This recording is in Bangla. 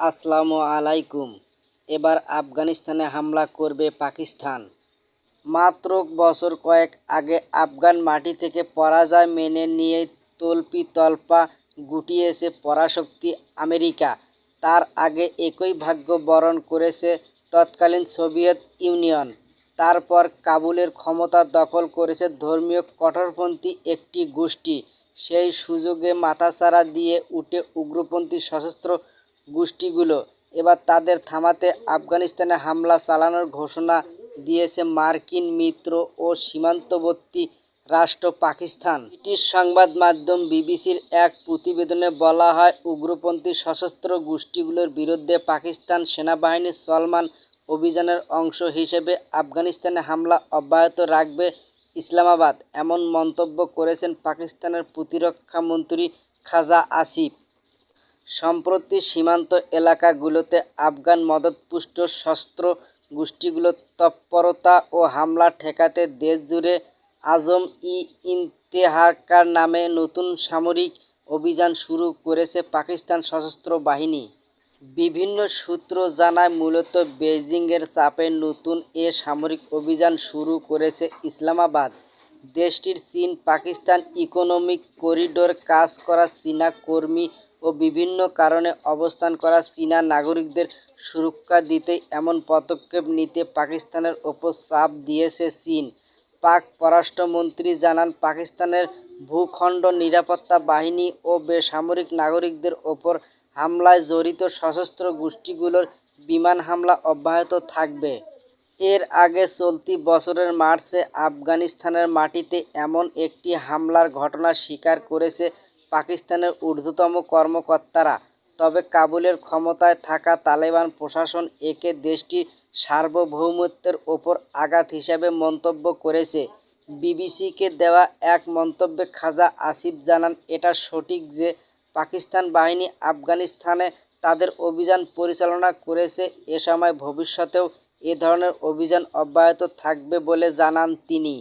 আসসালামু আলাইকুম। এবার আফগানিস্তানে হামলা করবে পাকিস্তান। মাত্র বছর কয়েক আগে আফগান মাটি থেকে পরাজয় মেনে নিয়ে তল্পি তল্পা গুটিয়েছে পরাশক্তি আমেরিকা। তার আগে একই ভাগ্য বরণ করেছে তৎকালীন সোভিয়েত ইউনিয়ন। তারপর কাবুলের ক্ষমতা দখল করেছে ধর্মীয় কঠোরপন্থী একটি গোষ্ঠী। সেই সুযোগে মাথাচাড়া দিয়ে উঠে উগ্রপন্থী সশস্ত্র গোষ্ঠীগুলো এবার তাদের থামাতে আফগানিস্তানে হামলা চালানোর ঘোষণা দিয়েছে মার্কিন মিত্র ও সীমান্তবর্তী রাষ্ট্র পাকিস্তান। ব্রিটিশ সংবাদ মাধ্যম বিবিসির এক প্রতিবেদনে বলা হয়, উগ্রপন্থী সশস্ত্র গোষ্ঠীগুলোর বিরুদ্ধে পাকিস্তান সেনাবাহিনীর সলমান অভিযানের অংশ হিসেবে আফগানিস্তানে হামলা অব্যাহত রাখবে ইসলামাবাদ। এমন মন্তব্য করেছেন পাকিস্তানের প্রতিরক্ষা মন্ত্রী খাজা আসিফ। সম্প্রতি সীমান্ত এলাকাগুলোতে আফগান মদতপুষ্ট সশস্ত্র গোষ্ঠীগুলোর তৎপরতা ও হামলা ঠেকাতে দেশজুড়ে আজম ই ইন্তেহাকার নামে নতুন সামরিক অভিযান শুরু করেছে পাকিস্তান সশস্ত্র বাহিনী। বিভিন্ন সূত্র জানায়, মূলত বেজিংয়ের চাপে নতুন এ সামরিক অভিযান শুরু করেছে ইসলামাবাদ। দেশটির চীন, পাকিস্তান ইকোনমিক করিডোর, কাজ করা চীনা কর্মী ও বিভিন্ন কারণে অবস্থান করা চীনা নাগরিকদের সুরক্ষা দিতে এমন পদক্ষেপ নিতে পাকিস্তানের ওপর চাপ দিয়েছে চীন। পাক পররাষ্ট্রমন্ত্রী জানান, পাকিস্তানের ভূখণ্ড নিরাপত্তা বাহিনী ও বেসামরিক নাগরিকদের ওপর হামলায় জড়িত সশস্ত্র গোষ্ঠীগুলোর বিমান হামলা অব্যাহত থাকবে। এর আগে চলতি বছরের মার্চে আফগানিস্তানের মাটিতে এমন একটি হামলার ঘটনা স্বীকার করেছে পাকিস্তানের ঊর্ধ্বতম কর্মকর্তারা। তবে কাবুলের ক্ষমতায় থাকা তালেবান প্রশাসন একে দেশটির সার্বভৌমত্বের ওপর আঘাত হিসাবে মন্তব্য করেছে। বিবিসিকে দেওয়া এক মন্তব্যে খাজা আসিফ জানান, এটা সঠিক যে পাকিস্তান বাহিনী আফগানিস্তানে তাদের অভিযান পরিচালনা করেছে। এ সময় ভবিষ্যতেও এ ধরনের অভিযান অব্যাহত থাকবে বলে জানান তিনি।